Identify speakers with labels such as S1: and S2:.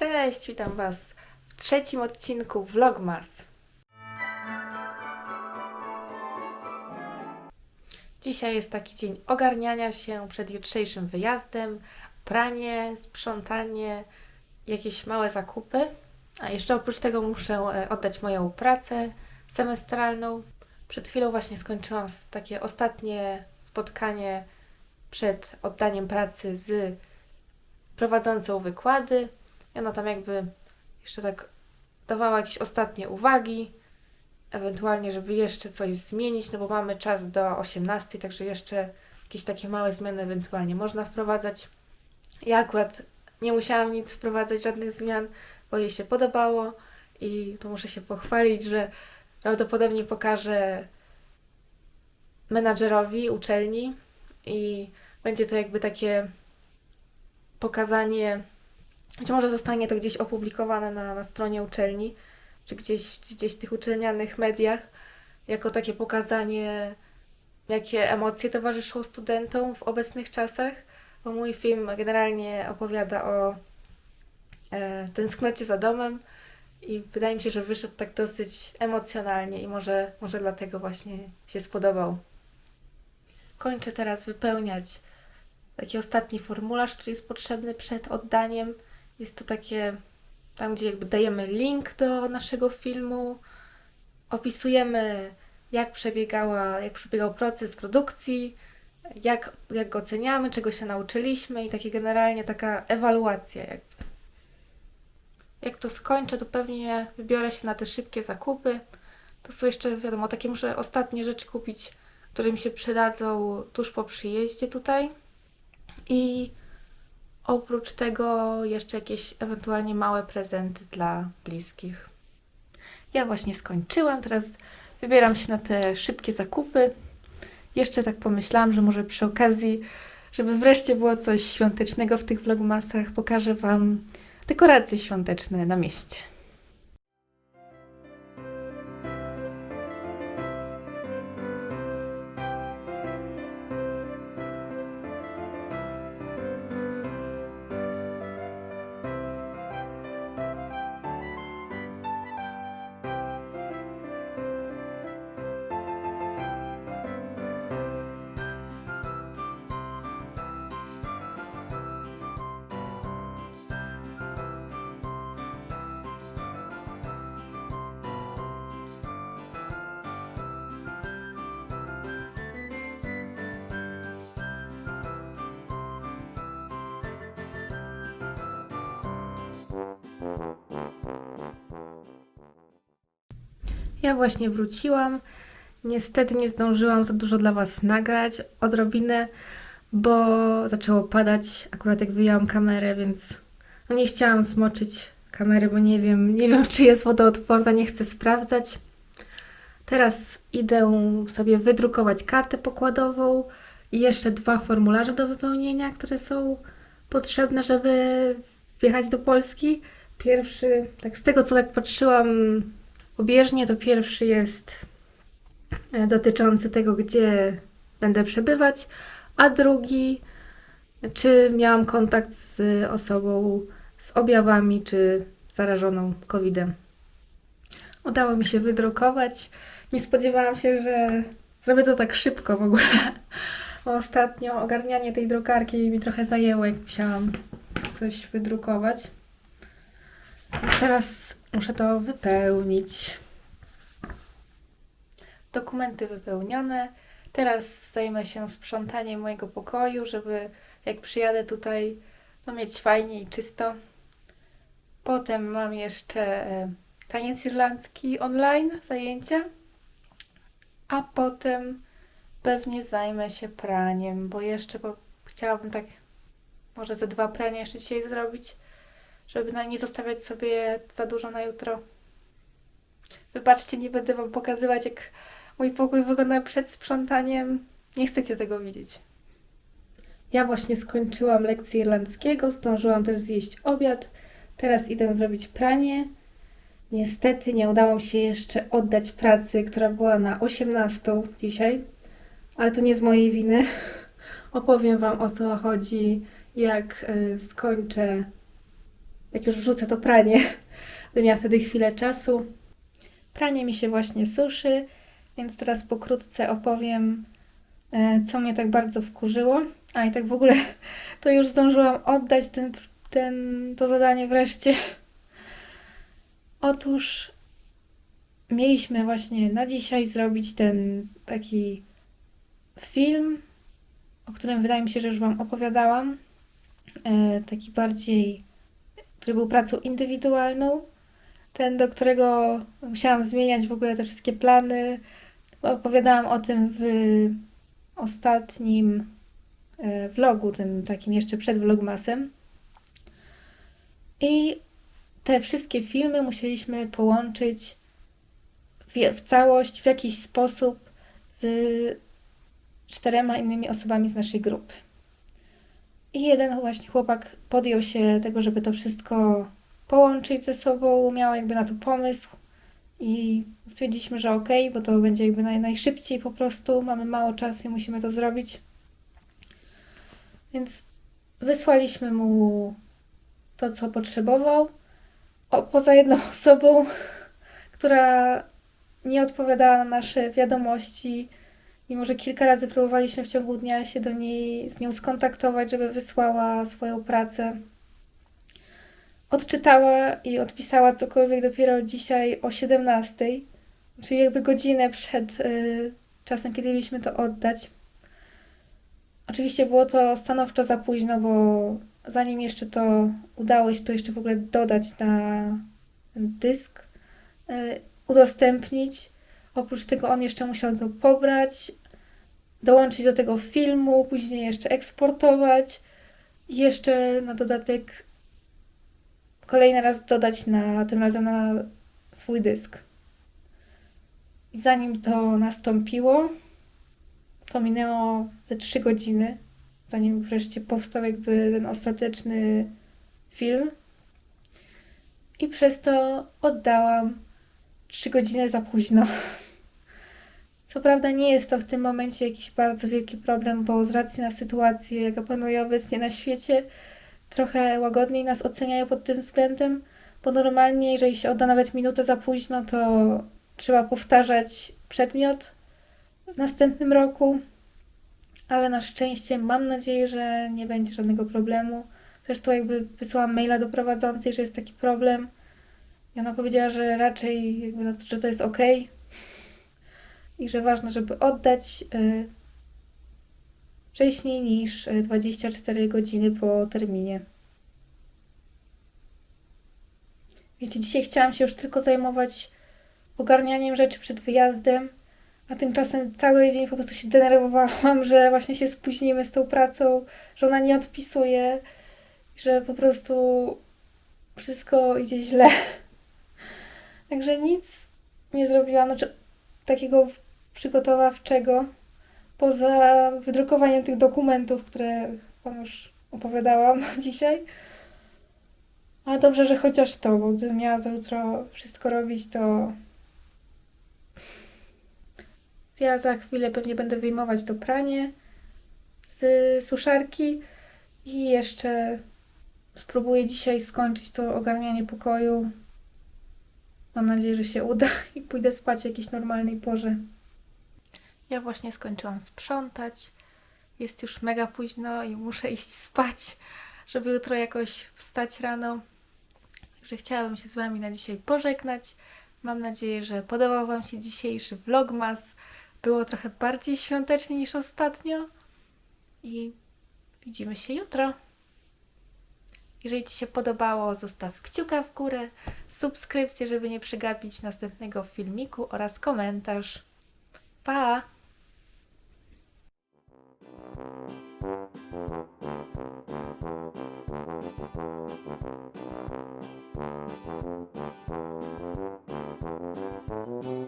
S1: Cześć, witam Was w trzecim odcinku Vlogmas. Dzisiaj jest taki dzień ogarniania się przed jutrzejszym wyjazdem, pranie, sprzątanie, jakieś małe zakupy. A jeszcze oprócz tego muszę e, oddać moją pracę semestralną. Przed chwilą właśnie skończyłam takie ostatnie spotkanie przed oddaniem pracy z prowadzącą wykłady. I ona tam jakby jeszcze tak dawała jakieś ostatnie uwagi, ewentualnie, żeby jeszcze coś zmienić, no bo mamy czas do 18, także jeszcze jakieś takie małe zmiany ewentualnie można wprowadzać. Ja akurat nie musiałam nic wprowadzać, żadnych zmian, bo jej się podobało i tu muszę się pochwalić, że prawdopodobnie pokażę menadżerowi uczelni i będzie to jakby takie pokazanie być może zostanie to gdzieś opublikowane na, na stronie uczelni, czy gdzieś, gdzieś w tych uczelnianych mediach, jako takie pokazanie, jakie emocje towarzyszą studentom w obecnych czasach, bo mój film generalnie opowiada o e, tęsknocie za domem i wydaje mi się, że wyszedł tak dosyć emocjonalnie i może, może dlatego właśnie się spodobał. Kończę teraz wypełniać taki ostatni formularz, który jest potrzebny przed oddaniem. Jest to takie, tam gdzie jakby dajemy link do naszego filmu, opisujemy jak przebiegała, jak przebiegał proces produkcji, jak, jak go oceniamy, czego się nauczyliśmy i takie generalnie taka ewaluacja jakby. Jak to skończę, to pewnie wybiorę się na te szybkie zakupy. To są jeszcze, wiadomo, takie muszę ostatnie rzeczy kupić, które mi się przydadzą tuż po przyjeździe tutaj. I oprócz tego jeszcze jakieś ewentualnie małe prezenty dla bliskich. Ja właśnie skończyłam, teraz wybieram się na te szybkie zakupy. Jeszcze tak pomyślałam, że może przy okazji, żeby wreszcie było coś świątecznego w tych vlogmasach, pokażę Wam dekoracje świąteczne na mieście. Ja właśnie wróciłam. Niestety nie zdążyłam za dużo dla Was nagrać, odrobinę, bo zaczęło padać akurat jak wyjęłam kamerę, więc no nie chciałam zmoczyć kamery, bo nie wiem, nie wiem czy jest wodoodporna, nie chcę sprawdzać. Teraz idę sobie wydrukować kartę pokładową i jeszcze dwa formularze do wypełnienia, które są potrzebne, żeby wjechać do Polski. Pierwszy, tak z tego co tak patrzyłam Pobieżnie to pierwszy jest e, dotyczący tego, gdzie będę przebywać, a drugi, czy miałam kontakt z osobą z objawami, czy zarażoną COVID-em. Udało mi się wydrukować. Nie spodziewałam się, że zrobię to tak szybko w ogóle. Bo ostatnio ogarnianie tej drukarki mi trochę zajęło, jak musiałam coś wydrukować. Teraz muszę to wypełnić. Dokumenty wypełnione. Teraz zajmę się sprzątaniem mojego pokoju, żeby jak przyjadę tutaj, no mieć fajnie i czysto. Potem mam jeszcze e, taniec irlandzki online, zajęcia. A potem pewnie zajmę się praniem, bo jeszcze bo chciałabym tak może ze dwa prania jeszcze dzisiaj zrobić żeby nie zostawiać sobie za dużo na jutro. Wybaczcie, nie będę Wam pokazywać, jak mój pokój wygląda przed sprzątaniem. Nie chcecie tego widzieć. Ja właśnie skończyłam lekcję irlandzkiego, zdążyłam też zjeść obiad. Teraz idę zrobić pranie. Niestety nie udało mi się jeszcze oddać pracy, która była na 18 dzisiaj, ale to nie z mojej winy. Opowiem Wam o co chodzi, jak y, skończę jak już wrzucę to pranie, będę miała wtedy chwilę czasu. Pranie mi się właśnie suszy, więc teraz pokrótce opowiem, e, co mnie tak bardzo wkurzyło. A i tak w ogóle to już zdążyłam oddać ten, ten, to zadanie wreszcie. Otóż mieliśmy właśnie na dzisiaj zrobić ten taki film, o którym wydaje mi się, że już Wam opowiadałam. E, taki bardziej, który był pracą indywidualną. Ten, do którego musiałam zmieniać w ogóle te wszystkie plany. Opowiadałam o tym w ostatnim e, vlogu, tym takim jeszcze przed vlogmasem. I te wszystkie filmy musieliśmy połączyć w, w całość, w jakiś sposób z czterema innymi osobami z naszej grupy. I jeden właśnie chłopak podjął się tego, żeby to wszystko połączyć ze sobą, miał jakby na to pomysł i stwierdziliśmy, że okej, okay, bo to będzie jakby naj, najszybciej po prostu, mamy mało czasu i musimy to zrobić. Więc wysłaliśmy mu to, co potrzebował. O, poza jedną osobą, która nie odpowiadała na nasze wiadomości, mimo że kilka razy próbowaliśmy w ciągu dnia się do niej, z nią skontaktować, żeby wysłała swoją pracę. Odczytała i odpisała cokolwiek dopiero dzisiaj o 17, czyli jakby godzinę przed y, czasem, kiedy mieliśmy to oddać. Oczywiście było to stanowczo za późno, bo zanim jeszcze to udało się to jeszcze w ogóle dodać na dysk, y, udostępnić. Oprócz tego on jeszcze musiał to pobrać, dołączyć do tego filmu, później jeszcze eksportować jeszcze na dodatek kolejny raz dodać na tym razem na swój dysk. I zanim to nastąpiło, to minęło te trzy godziny, zanim wreszcie powstał jakby ten ostateczny film. I przez to oddałam trzy godziny za późno. Co prawda nie jest to w tym momencie jakiś bardzo wielki problem, bo z racji na sytuację, jaka panuje obecnie na świecie, trochę łagodniej nas oceniają pod tym względem, bo normalnie, jeżeli się odda nawet minutę za późno, to trzeba powtarzać przedmiot w następnym roku, ale na szczęście mam nadzieję, że nie będzie żadnego problemu. Zresztą jakby wysłałam maila do prowadzącej, że jest taki problem. I ona powiedziała, że raczej że to jest ok i że ważne, żeby oddać y, wcześniej niż 24 godziny po terminie. Wiecie, dzisiaj chciałam się już tylko zajmować ogarnianiem rzeczy przed wyjazdem, a tymczasem cały dzień po prostu się denerwowałam, że właśnie się spóźnimy z tą pracą, że ona nie odpisuje, że po prostu wszystko idzie źle. Także nic nie zrobiłam, znaczy takiego przygotowawczego, poza wydrukowaniem tych dokumentów, które Wam już opowiadałam dzisiaj. Ale dobrze, że chociaż to, bo gdybym miała to jutro wszystko robić, to ja za chwilę pewnie będę wyjmować to pranie z suszarki i jeszcze spróbuję dzisiaj skończyć to ogarnianie pokoju. Mam nadzieję, że się uda i pójdę spać w jakiejś normalnej porze. Ja właśnie skończyłam sprzątać. Jest już mega późno i muszę iść spać, żeby jutro jakoś wstać rano. Także chciałabym się z Wami na dzisiaj pożegnać. Mam nadzieję, że podobał Wam się dzisiejszy vlogmas. Było trochę bardziej świątecznie niż ostatnio. I widzimy się jutro. Jeżeli Ci się podobało, zostaw kciuka w górę, subskrypcję, żeby nie przegapić następnego filmiku oraz komentarz. Pa!
S2: Thank you.